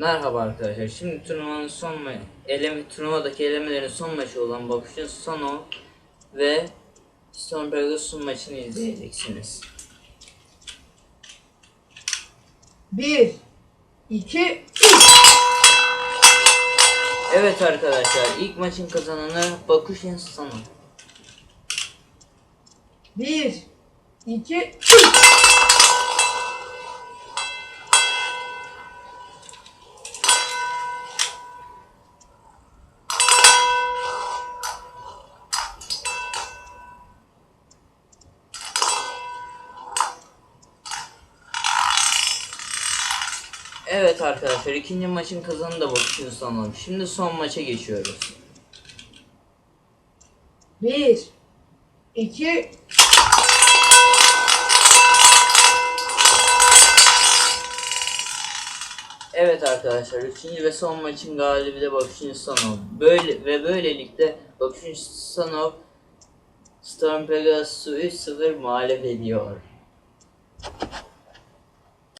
Merhaba arkadaşlar. Şimdi turnuvanın son ma eleme turnuvadaki elemelerin son maçı olan Bakış'ın Sonu ve Storm Pegasus'un maçını izleyeceksiniz. Bir, iki, Evet arkadaşlar, ilk maçın kazananı Bakuş'un Sonu. bir, iki, Evet arkadaşlar, ikinci maçın kazananı da Bakuş'un Sonu. Şimdi son maça geçiyoruz. bir, iki, Evet arkadaşlar, üçüncü ve son maçın galibi de Bakuş'un Sonu. Böyle ve böylelikle Bakuş'un Sonu Storm Pegasus'u 3-0 mağlup ediyor.